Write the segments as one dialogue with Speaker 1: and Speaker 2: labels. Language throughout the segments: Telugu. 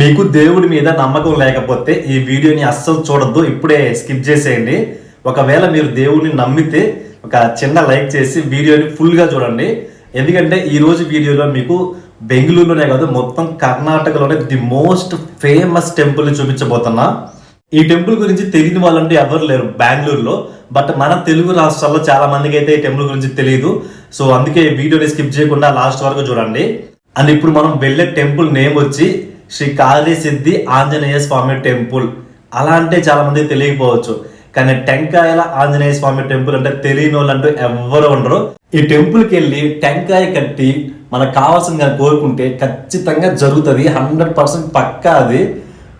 Speaker 1: మీకు దేవుడి మీద నమ్మకం లేకపోతే ఈ వీడియోని అస్సలు చూడొద్దు. ఇప్పుడే స్కిప్ చేసేయండి. ఒకవేళ మీరు దేవుడిని నమ్మితే ఒక చిన్న లైక్ చేసి వీడియోని ఫుల్గా చూడండి. ఎందుకంటే ఈరోజు వీడియోలో మీకు బెంగళూరులోనే కాదు మొత్తం కర్ణాటకలోనే ది మోస్ట్ ఫేమస్ టెంపుల్ చూపించబోతున్నా. ఈ టెంపుల్ గురించి తెలియని వాళ్ళంటే ఎవరు లేరు బెంగళూరులో. బట్ మన తెలుగు రాష్ట్రాల్లో చాలా మందికి అయితే ఈ టెంపుల్ గురించి తెలియదు సో అందుకే ఈ వీడియోని స్కిప్ చేయకుండా లాస్ట్ వరకు చూడండి. అండ్ ఇప్పుడు మనం వెళ్ళే టెంపుల్ నేమ్ వచ్చి శ్రీ కాళీ సిద్ధి ఆంజనేయ స్వామి టెంపుల్. అలా అంటే చాలా మంది తెలియకపోవచ్చు. కానీ టెంకాయల ఆంజనేయ స్వామి టెంపుల్ అంటే తెలియని వాళ్ళు అంటూ ఎవ్వరు ఉండరు. ఈ టెంపుల్కి వెళ్ళి టెంకాయ కట్టి మనకు కావాల్సిందిగా కోరుకుంటే ఖచ్చితంగా జరుగుతుంది. హండ్రెడ్ పర్సెంట్ పక్కా అది.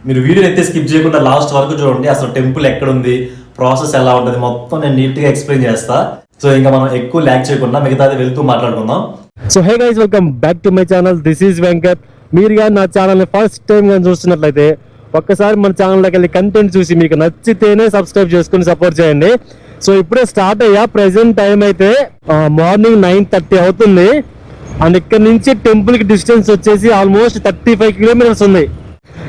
Speaker 1: మీరు వీడియో అయితే స్కిప్ చేయకుండా లాస్ట్ వరకు చూడండి. అసలు టెంపుల్ ఎక్కడుంది? ప్రాసెస్ ఎలా ఉంటుంది? మొత్తం నేను నీట్గా ఎక్స్ప్లెయిన్ చేస్తా. సో ఇంకా మనం ఎక్కువ ల్యాక్ చేయకుండా మిగతాది వెళ్తూ మాట్లాడుకుందాం.
Speaker 2: So hey guys welcome back to my channel this is Venkat మీరు కానీ నా ఛానల్ని ఫస్ట్ టైం కానీ చూస్తున్నట్లయితే ఒక్కసారి మన ఛానల్లోకి వెళ్ళి కంటెంట్ చూసి మీకు నచ్చితేనే సబ్స్క్రైబ్ చేసుకుని సపోర్ట్ చేయండి. సో ఇప్పుడే స్టార్ట్ అయ్యా. ప్రెసెంట్ టైం అయితే మార్నింగ్ నైన్ థర్టీ అవుతుంది. అండ్ ఇక్కడ నుంచి టెంపుల్కి డిస్టెన్స్ వచ్చేసి ఆల్మోస్ట్ థర్టీ ఫైవ్ కిలోమీటర్స్ ఉంది.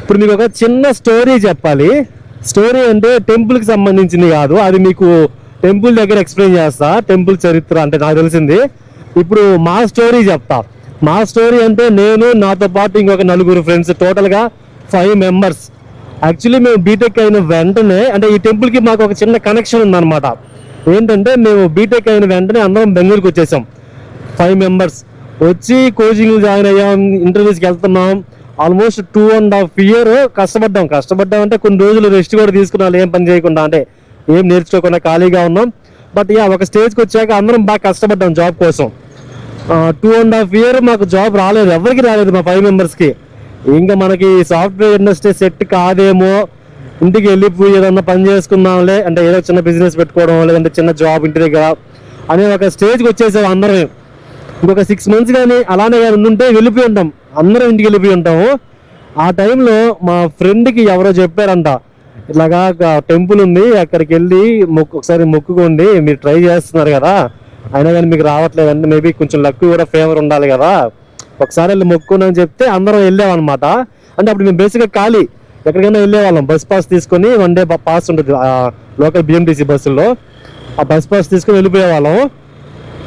Speaker 2: ఇప్పుడు మీకు ఒక చిన్న స్టోరీ చెప్పాలి. స్టోరీ అంటే టెంపుల్కి సంబంధించింది కాదు. అది మీకు టెంపుల్ దగ్గర ఎక్స్ప్లెయిన్ చేస్తా. టెంపుల్ చరిత్ర అంటే నాకు తెలిసింది. ఇప్పుడు మా స్టోరీ చెప్తా. మా స్టోరీ అంటే నేను నాతో పాటు ఇంకొక నలుగురు ఫ్రెండ్స్ టోటల్గా ఫైవ్ మెంబర్స్ యాక్చువల్లీ మేము బీటెక్ అయిన వెంటనే అంటే ఈ టెంపుల్కి మాకు ఒక చిన్న కనెక్షన్ ఉందన్నమాట. ఏంటంటే మేము బీటెక్ అయిన వెంటనే అందరం బెంగళూరుకి వచ్చేసాం. ఫైవ్ మెంబర్స్ వచ్చి కోచింగ్ జాయిన్ అయ్యాం ఇంటర్వ్యూస్కి వెళ్తున్నాం. Almost two and half year కష్టపడ్డాం. కష్టపడ్డాం అంటే కొన్ని రోజులు రెస్ట్ కూడా తీసుకున్నాం ఏం పని చేయకుండా అంటే ఏం నేర్చుకోకుండా ఖాళీగా ఉన్నాం. బట్ యా ఒక స్టేజ్కి వచ్చాక అందరం బాగా కష్టపడ్డాం జాబ్ కోసం. టూ అండ్ హాఫ్ ఇయర్ మాకు జాబ్ రాలేదు. ఎవరికి రాలేదు మా ఫైవ్ మెంబర్స్కి ఇంకా మనకి సాఫ్ట్వేర్ ఇండస్ట్రీ సెట్ కాదేమో ఇంటికి వెళ్ళిపోయి ఏదన్నా పని చేసుకుందాంలే అంటే ఏదో చిన్న బిజినెస్ పెట్టుకోవడం లేదంటే చిన్న జాబ్ ఇంటి దగ్గర అనే ఒక స్టేజ్కి వచ్చేసాం అందరం ఇంకొక సిక్స్ మంత్స్ కానీ అలానే కానీ ఉంటే వెళ్ళిపోయి ఉంటాం. అందరం ఇంటికి వెళ్ళిపోయి ఉంటాము. ఆ టైంలో మా ఫ్రెండ్కి ఎవరో చెప్పారంట. ఇట్లాగా టెంపుల్ ఉంది అక్కడికి వెళ్ళి మొక్కు ఒకసారి మొక్కుకోండి మీరు ట్రై చేస్తున్నారు కదా. అయినా కానీ మీకు రావట్లేదు మేబీ కొంచెం లక్ కూడా ఫేవర్ ఉండాలి కదా. ఒకసారి వెళ్ళి మొక్కుని అని చెప్తే అందరం వెళ్ళామన్నమాట అంటే అప్పుడు మేము బేసిక్గా ఖాళీ. ఎక్కడికైనా వెళ్ళేవాళ్ళం. బస్ పాస్ తీసుకొని వన్ డే పాస్ ఉంటుంది లోకల్ బిఎంటీసీ బస్సుల్లో ఆ బస్ పాస్ తీసుకొని వెళ్ళిపోయేవాళ్ళం.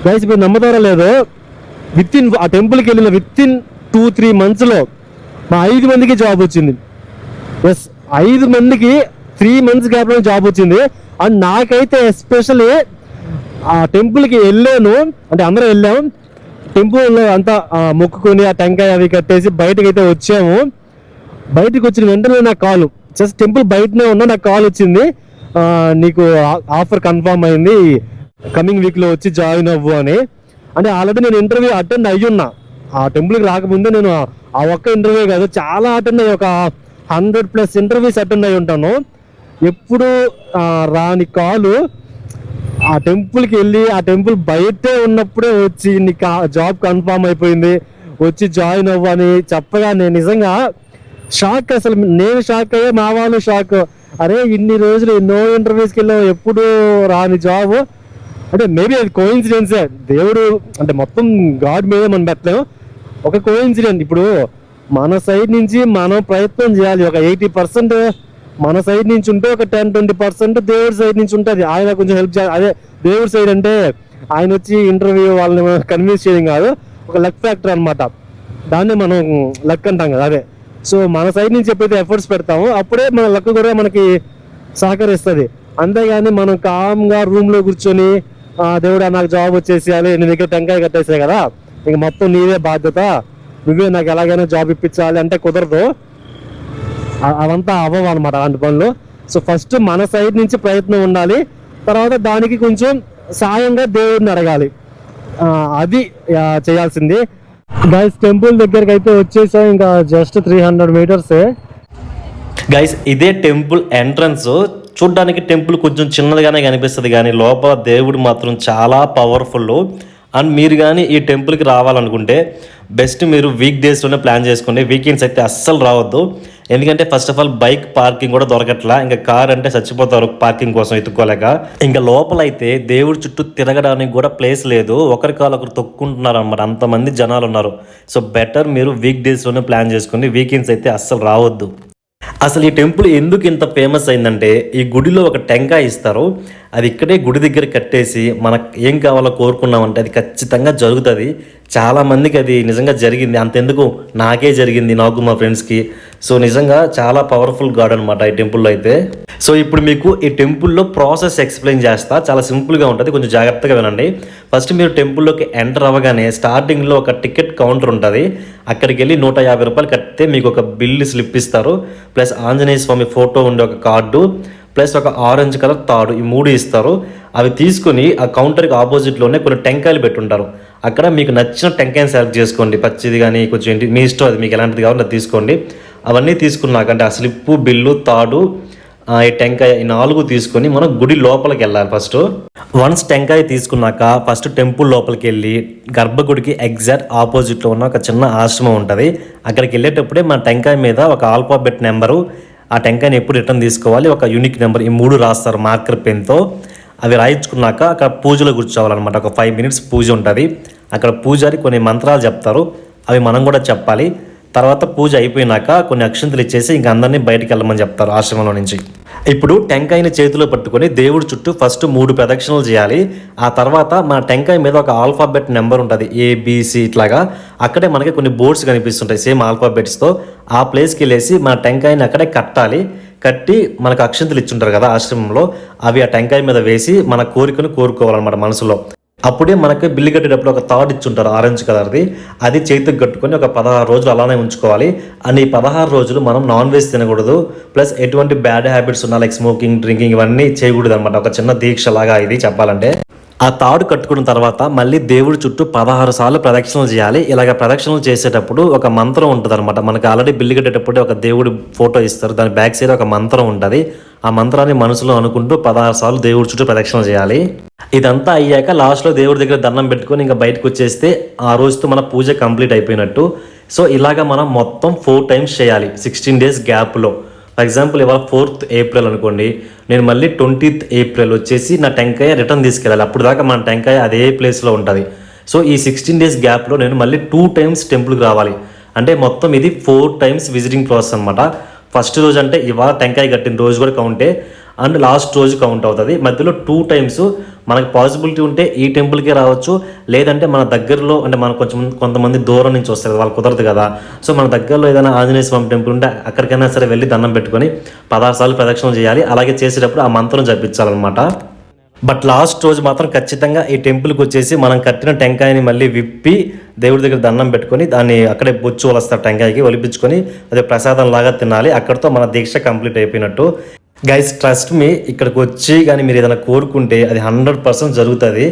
Speaker 2: గైస్ ఇప్పుడు నమ్మదారా లేదు విత్ ఇన్ ఆ టెంపుల్కి వెళ్ళిన విత్ ఇన్ టూ త్రీ మంత్స్లో మా ఐదు మందికి జాబ్ వచ్చింది. ఎస్ ఐదు మందికి త్రీ మంత్స్ గ్యాప్లో జాబ్ వచ్చింది. అండ్ నాకైతే ఎస్పెషల్లీ ఆ టెంపుల్కి వెళ్ళాను. అంటే అందరం వెళ్ళాం. టెంపుల్లో అంతా మొక్కుకొని ఆ టెంకాయ అవి కట్టేసి బయటకు అయితే వచ్చాము. బయటకు వచ్చిన వెంటనే నా కాలు జస్ట్ టెంపుల్ బయటనే ఉన్నా నాకు కాల్ వచ్చింది. నీకు ఆఫర్ కన్ఫర్మ్ అయింది. కమింగ్ వీక్లో వచ్చి జాయిన్ అవ్వు అని. అంటే ఆల్రెడీ నేను ఇంటర్వ్యూ అటెండ్ అయ్యున్నా. ఆ టెంపుల్కి రాకముందే నేను ఆ ఒక్క ఇంటర్వ్యూ కాదు చాలా అటెండ్ అయ్యి. ఒక హండ్రెడ్ ప్లస్ ఇంటర్వ్యూస్ అటెండ్ అయి ఉంటాను ఎప్పుడు రాని కాలు ఆ టెంపుల్కి వెళ్ళి ఆ టెంపుల్ బయటే ఉన్నప్పుడే వచ్చి నీకు జాబ్ కన్ఫామ్ అయిపోయింది వచ్చి జాయిన్ అవ్వని చెప్పగా నేను నిజంగా షాక్ అసలు. నేను షాక్ అయ్యే మా వాళ్ళు షాక్. అరే ఇన్ని రోజులు ఎన్నో ఇంటర్వ్యూస్కి వెళ్ళావు ఎప్పుడు రాని జాబ్? అంటే మేబీ అది కోయిన్సిడెన్సే. దేవుడు అంటే మొత్తం గాడ్ మీదే మనం పెట్టలేము. ఒక కోయిన్సిడెంట్ ఇప్పుడు మన సైడ్ నుంచి మనం ప్రయత్నం చేయాలి. ఒక ఎయిటీ పర్సెంట్ మన సైడ్ నుంచి ఉంటే ఒక టెన్ ట్వంటీ పర్సెంట్ దేవుడి సైడ్ నుంచి ఉంటుంది. ఆయన కొంచెం హెల్ప్ చేయాలి. అదే దేవుడి సైడ్ అంటే ఆయన వచ్చి ఇంటర్వ్యూ వాళ్ళని కన్విన్స్ చేయడం కాదు. ఒక లక్ ఫ్యాక్టర్ అనమాట దాన్నే మనం లక్ అంటాం కదా అదే. సో మన సైడ్ నుంచి ఎప్పుడైతే ఎఫర్ట్స్ పెడతామో అప్పుడే మన లక్ కూడా మనకి సహకరిస్తుంది. అంతేగాని మనం కామ్గా రూమ్లో కూర్చొని దేవుడా నాకు జాబ్ వచ్చేసేయాలి. నీ దగ్గర టెంకాయ కట్టేసాయి కదా. ఇంక మొత్తం నీవే బాధ్యత. నువ్వే నాకు ఎలాగైనా జాబ్ ఇప్పించాలి. అంటే కుదరదు. అవంతా అవ్వవు అనమాట అలాంటి పనులు. సో ఫస్ట్ మన సైడ్ నుంచి ప్రయత్నం ఉండాలి. తర్వాత దానికి కొంచెం సాయంగా దేవుడిని అడగాలి. అది చేయాల్సింది. గైస్ టెంపుల్ దగ్గరికి అయితే వచ్చేసాం ఇంకా జస్ట్ త్రీ హండ్రెడ్ మీటర్సే
Speaker 1: గైస్ ఇదే టెంపుల్ ఎంట్రన్స్ చూడ్డానికి టెంపుల్ కొంచెం చిన్నదిగానే కనిపిస్తుంది కానీ లోపల దేవుడు మాత్రం చాలా పవర్ఫుల్ అండ్ మీరు కానీ ఈ టెంపుల్కి రావాలనుకుంటే బెస్ట్ మీరు వీక్ డేస్లోనే ప్లాన్ చేసుకోండి. వీకెండ్స్ అయితే అస్సలు రావద్దు. ఎందుకంటే first of all bike parking కూడా దొరకట్లా. ఇంకా కార్ అంటే చచ్చిపోతారు పార్కింగ్ కోసం ఎత్తుకోలేక. ఇంకా లోపలైతే దేవుడి చుట్టూ తిరగడానికి కూడా ప్లేస్ లేదు. ఒకరి కాలు ఒకరు తొక్కుంటున్నారు అనమాట అంతమంది జనాలు ఉన్నారు సో బెటర్ మీరు వీక్ డేస్లోనే ప్లాన్ చేసుకుని వీకెండ్స్ అయితే అస్సలు రావద్దు. అసలు ఈ టెంపుల్ ఎందుకు ఇంత ఫేమస్ అయిందంటే ఈ గుడిలో ఒక టెంకాయ ఇస్తారు అది ఇక్కడే గుడి దగ్గర కట్టేసి మనకు ఏం కావాలో కోరుకున్నామంటే అది ఖచ్చితంగా జరుగుతుంది. చాలా మందికి అది నిజంగా జరిగింది. అంతెందుకు? నాకే జరిగింది నాకు మా ఫ్రెండ్స్కి. సో నిజంగా చాలా పవర్ఫుల్ గాడ్ అనమాట ఈ టెంపుల్లో అయితే. సో ఇప్పుడు మీకు ఈ టెంపుల్లో ప్రాసెస్ ఎక్స్ప్లెయిన్ చేస్తా. చాలా సింపుల్గా ఉంటుంది. కొంచెం జాగ్రత్తగా వినండి. ఫస్ట్ మీరు టెంపుల్లోకి ఎంటర్ అవ్వగానే స్టార్టింగ్లో ఒక టికెట్ కౌంటర్ ఉంటుంది. అక్కడికి వెళ్ళి నూట యాభై రూపాయలు కడితే మీకు ఒక బిల్లు స్లిప్ ఇస్తారు. ప్లస్ ఆంజనేయ స్వామి ఫోటో ఉండే ఒక కార్డు ప్లస్ ఒక ఆరెంజ్ కలర్ తాడు ఈ మూడు ఇస్తారు. అవి తీసుకొని ఆ కౌంటర్కి ఆపోజిట్లోనే కొన్ని టెంకాయలు పెట్టుంటారు. అక్కడ మీకు నచ్చిన టెంకాయని సెలెక్ట్ చేసుకోండి. పచ్చిది కానీ కొంచెం ఏంటి మీ ఇష్టం అది మీకు ఎలాంటిది కావాలో తీసుకోండి. అవన్నీ తీసుకున్నాక అంటే ఆ స్లిప్పు బిల్లు తాడు ఈ టెంకాయ ఈ నాలుగు తీసుకొని మనం గుడి లోపలికి వెళ్ళాలి ఫస్ట్ వన్స్ టెంకాయ తీసుకున్నాక ఫస్ట్ టెంపుల్ లోపలికి వెళ్ళి గర్భగుడికి ఎగ్జాక్ట్ ఆపోజిట్లో ఉన్న ఒక చిన్న ఆశ్రమం ఉంటుంది. అక్కడికి వెళ్ళేటప్పుడే మన టెంకాయ మీద ఒక ఆల్ఫాబెట్ నెంబరు ఆ టెంకాయని ఎప్పుడు రిటర్న్ తీసుకోవాలి ఒక యూనిక్ నెంబర్ ఈ మూడు రాస్తారు మార్కర్ పెన్తో అవి రాయించుకున్నాక అక్కడ పూజలో కూర్చోవాలన్నమాట. ఒక ఫైవ్ మినిట్స్ పూజ ఉంటుంది. అక్కడ పూజారి కొన్ని మంత్రాలు చెప్తారు. అవి మనం కూడా చెప్పాలి. తర్వాత పూజ అయిపోయినాక కొన్ని అక్షంతలు ఇచ్చేసి ఇంక అందరినీ బయటికి వెళ్ళమని చెప్తారు ఆశ్రమంలో నుంచి. ఇప్పుడు టెంకాయని చేతిలో పట్టుకొని దేవుడి చుట్టూ ఫస్ట్ మూడు ప్రదక్షిణలు చేయాలి. ఆ తర్వాత మన టెంకాయ మీద ఒక ఆల్ఫాబెట్ నెంబర్ ఉంటుంది ఏబిసి ఇట్లాగా. అక్కడే మనకి కొన్ని బోర్డ్స్ కనిపిస్తుంటాయి సేమ్ ఆల్ఫాబెట్స్తో. ఆ ప్లేస్కి వెళ్ళేసి మన టెంకాయని అక్కడే కట్టాలి. కట్టి మనకు అక్షంతలు ఇచ్చుంటారు కదా ఆశ్రమంలో అవి ఆ టెంకాయ మీద వేసి మన కోరికను కోరుకోవాలన్నమాట మనసులో. అప్పుడే మనకి బిల్లు కట్టేటప్పుడు ఒక థాట్ ఇచ్చుంటారు ఆరెంజ్ కలర్ది. అది చేతికి కట్టుకొని ఒక పదహారు రోజులు అలానే ఉంచుకోవాలి. అని ఈ పదహారు రోజులు మనం నాన్ వెజ్ తినకూడదు. ప్లస్ ఎటువంటి బ్యాడ్ హ్యాబిట్స్ ఉన్నా లైక్ స్మోకింగ్ డ్రింకింగ్ ఇవన్నీ చేయకూడదు అనమాట ఒక చిన్న దీక్ష లాగా ఇది చెప్పాలంటే. ఆ తాడు కట్టుకున్న తర్వాత మళ్ళీ దేవుడి చుట్టూ పదహారు సార్లు ప్రదక్షిణలు చేయాలి. ఇలాగ ప్రదక్షిణలు చేసేటప్పుడు ఒక మంత్రం ఉంటుంది అనమాట మనకి ఆల్రెడీ బిల్లు కట్టేటప్పుడు ఒక దేవుడి ఫోటో ఇస్తారు. దాని బ్యాక్ సైడ్ ఒక మంత్రం ఉంటుంది. ఆ మంత్రాన్ని మనసులో అనుకుంటూ పదహారు సార్లు దేవుడి చుట్టూ ప్రదక్షిణ చేయాలి. ఇదంతా అయ్యాక లాస్ట్లో దేవుడి దగ్గర దండం పెట్టుకొని ఇంకా బయటకు వచ్చేస్తే ఆ రోజుతో మన పూజ కంప్లీట్ అయిపోయినట్టు. సో ఇలాగ మనం మొత్తం ఫోర్ టైమ్స్ చేయాలి సిక్స్టీన్ డేస్ గ్యాప్లో. ఫర్ ఎగ్జాంపుల్ ఇవాళ ఫోర్త్ ఏప్రిల్ అనుకోండి. నేను మళ్ళీ ట్వంటీత్ ఏప్రిల్ వచ్చేసి నా టెంకాయ రిటర్న్ తీసుకెళ్ళాలి. అప్పుడు దాకా మన టెంకాయ అదే ప్లేస్లో ఉంటుంది. సో ఈ సిక్స్టీన్ డేస్ గ్యాప్లో నేను మళ్ళీ టూ టైమ్స్ టెంపుల్కి రావాలి. అంటే మొత్తం ఇది ఫోర్ టైమ్స్ విజిటింగ్ ప్రాసెస్ అనమాట ఫస్ట్ రోజు అంటే ఇవాళ టెంకాయ కట్టిన రోజు కూడా కౌంటే అండ్ లాస్ట్ రోజు కౌంట్ అవుతుంది. మధ్యలో టూ టైమ్స్ మనకు పాసిబిలిటీ ఉంటే ఈ టెంపుల్కే రావచ్చు. లేదంటే మన దగ్గరలో అంటే మన కొంచెం కొంతమంది దూరం నుంచి వస్తారు వాళ్ళు కుదరదు కదా. సో మన దగ్గరలో ఏదైనా ఆంజనేయ స్వామి టెంపుల్ ఉంటే అక్కడికైనా సరే వెళ్ళి దండం పెట్టుకొని పదహారు సార్లు చేయాలి. అలాగే చేసేటప్పుడు ఆ మంత్రం జపించాలన్నమాట. బట్ లాస్ట్ రోజు మాత్రం ఖచ్చితంగా ఈ టెంపుల్కి వచ్చేసి మనం కట్టిన టెంకాయని మళ్ళీ విప్పి దేవుడి దగ్గర దండం పెట్టుకొని దాన్ని అక్కడే బొచ్చు వలస్తారు టెంకాయకి ఒలిపించుకొని అది ప్రసాదం లాగా తినాలి. అక్కడితో మన దీక్ష కంప్లీట్ అయిపోయినట్టు. గైస్ ట్రస్ట్ మీ ఇక్కడికి వచ్చి కానీ మీరు ఏదైనా కోరుకుంటే అది హండ్రెడ్ పర్సెంట్ జరుగుతుంది.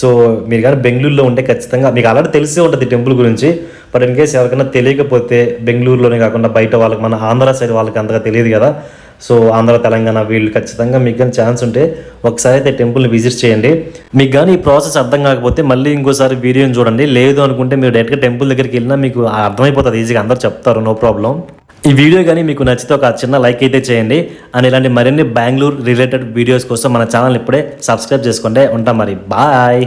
Speaker 1: సో మీరు కానీ బెంగళూరులో ఉంటే ఖచ్చితంగా మీకు ఆల్రెడీ తెలిసే ఉంటుంది టెంపుల్ గురించి. బట్ ఇన్ కేస్ ఎవరికైనా తెలియకపోతే బెంగళూరులోనే కాకుండా బయట వాళ్ళకి మన ఆంధ్ర సైడ్ వాళ్ళకి అంతగా తెలియదు కదా. సో ఆంధ్ర తెలంగాణ వీళ్ళు ఖచ్చితంగా మీకు కానీ ఛాన్స్ ఉంటే ఒకసారి అయితే టెంపుల్ని విజిట్ చేయండి. మీకు కానీ ఈ ప్రాసెస్ అర్థం కాకపోతే మళ్ళీ ఇంకోసారి వీడియోని చూడండి. లేదు అనుకుంటే మీరు డైరెక్ట్గా టెంపుల్ దగ్గరికి వెళ్ళినా మీకు అర్థమైపోతుంది ఈజీగా అందరు చెప్తారు నో ప్రాబ్లం. ఈ వీడియో కానీ మీకు నచ్చితే ఒక చిన్న లైక్ అయితే చేయండి. అండ్ ఇలాంటి మరిన్ని బెంగళూరు రిలేటెడ్ వీడియోస్ కోసం మన ఛానల్ ఇప్పుడే సబ్స్క్రైబ్ చేసుకోండి. ఉంటాం మరి. బాయ్.